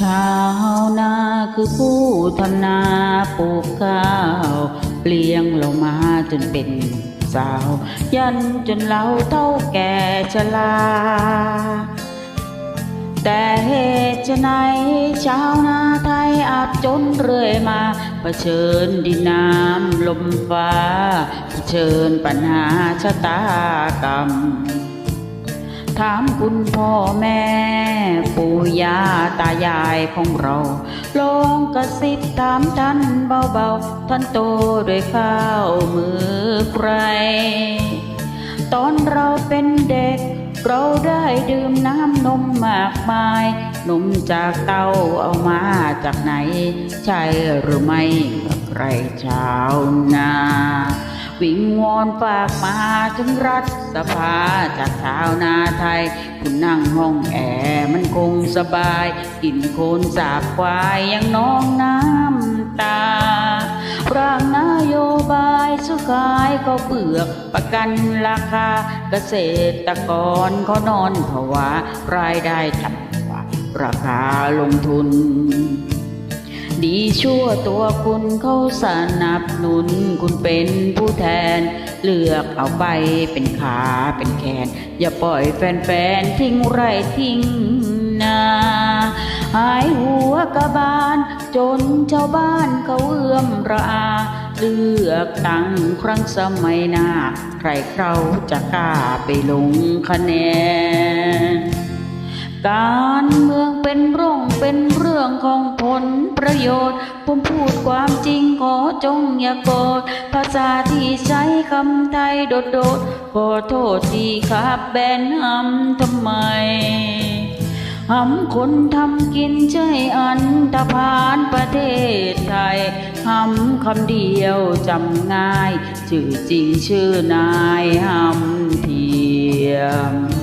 ชาวนาคือผู้ทำนาปลูกข้าวเลี้ยงเรามาจนเป็นสาว ยันจนเราเท่าแก่ชราแต่เหตุไนชาวนาไทยอาจจนเรื่อยมาเผชิญดินน้ำลมฟ้าเผชิญปัญหาชะตากรรม ถามคุณพ่อแม่ ปู่ย่าตายายของเราลองกระซิบถามท่านเบาๆ ท่านโตด้วยข้าวมือใคร ตอนเราเป็นเด็ก เราได้ดื่มน้ำนมมากมาย นมจากเต้าเอามาจากไหน ใช่หรือไม่ใครชาวนา วิงวอนฝากมาถึงรัฐสภาจากชาวนาไทย คุณนั่งห้องแอร์มันคงสบายกินโคนสาบควายยังน้องน้ำตา ร่างนโยบายสุขายก็เปลือกประกันราคาเกษตรกรเขานอนภาวะรายได้ต่ำกว่าราคาลงทุน ดีชั่วตัวคุณเขาสนับสนุน คุณเป็นผู้แทน เลือกเอาไปเป็นขาเป็นแขน อย่าปล่อยแฟนๆ ทิ้งไรทิ้งนาหายหัวกระบาล จนชาวบ้านเขาเอื้อมระอา เลือกตั้งครั้งสมัยหน้า ใครเขาจะกล้าไปลงคะแนน การเมืองเป็นร่องเป็นเรื่องของผลประโยชน์ ผมพูดความจริงขอจงอย่าโกรธภาษาที่ใช้คำไทยโดดโดดขอโทษที่ขับแบนหำทำไมหำคนทำกินใช่อันตพานประเทศไทยหำคำเดียวจำง่าย ชื่อจริงชื่อนายหำเทียม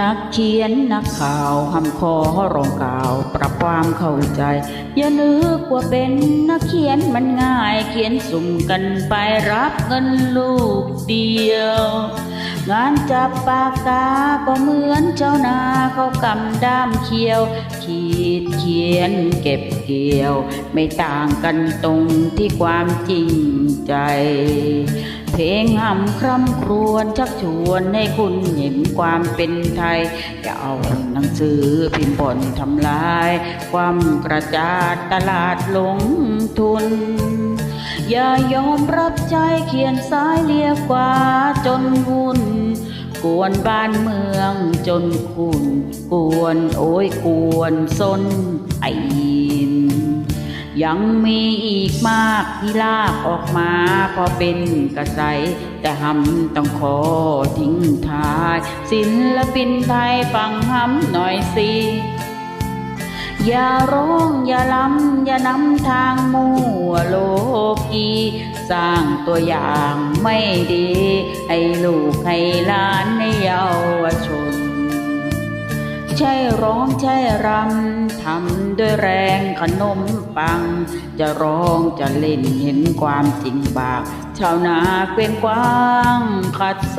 นักเขียนนักข่าวห้ำคอรองกล่าว ปรับความเข้าใจ อย่านึกว่าเป็นนักเขียนมันง่าย เขียนสุ่มกันไปรับเงินลูกเดียว งานจับปากกาก็เหมือนเจ้านาเขากำด้ามเขียว ขีดเขียนเก็บเกี่ยว ไม่ต่างกันตรงที่ความจริงใจ เพลงหำคร่ำครวญชักชวนให้คุณเห็นความเป็นไทย อย่าเอาหนังสือพิมพ์บ่นทำลาย ความกระจาดตลาดลงทุน อย่ายอมรับใจเขียนซ้ายเลียกว่าจนวุ่นกวนบ้านเมืองจนคุณ กวนโอ้ยกวนซนไอน ยังมีอีกมากที่ลากออกมาพอเป็นกระใสแต่หำต้องขอทิ้งท้าย ศิลปินไทยฟังหำหน่อยสิอย่าร้องอย่าลำอย่านำทางมั่วโลกีสร้างตัวอย่างไม่ดี ให้ลูกให้หลานในเยาวชน ใช่ร้องใช่รำทำด้วยแรงขนมปัง จะร้องจะเล่นเห็นความจริงบาก ชาวนาเกวียนกว้างขัดโซ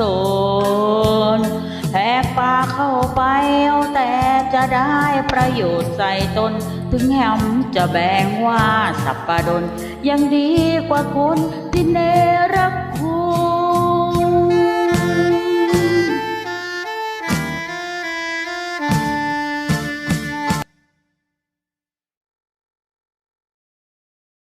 นแหกปาเข้าไปเอาแต่จะได้ประโยชน์ใส่ตน ถึงแหมจะแบ่งว่าสับปะดนยังดีกว่าคนที่เนรคุณ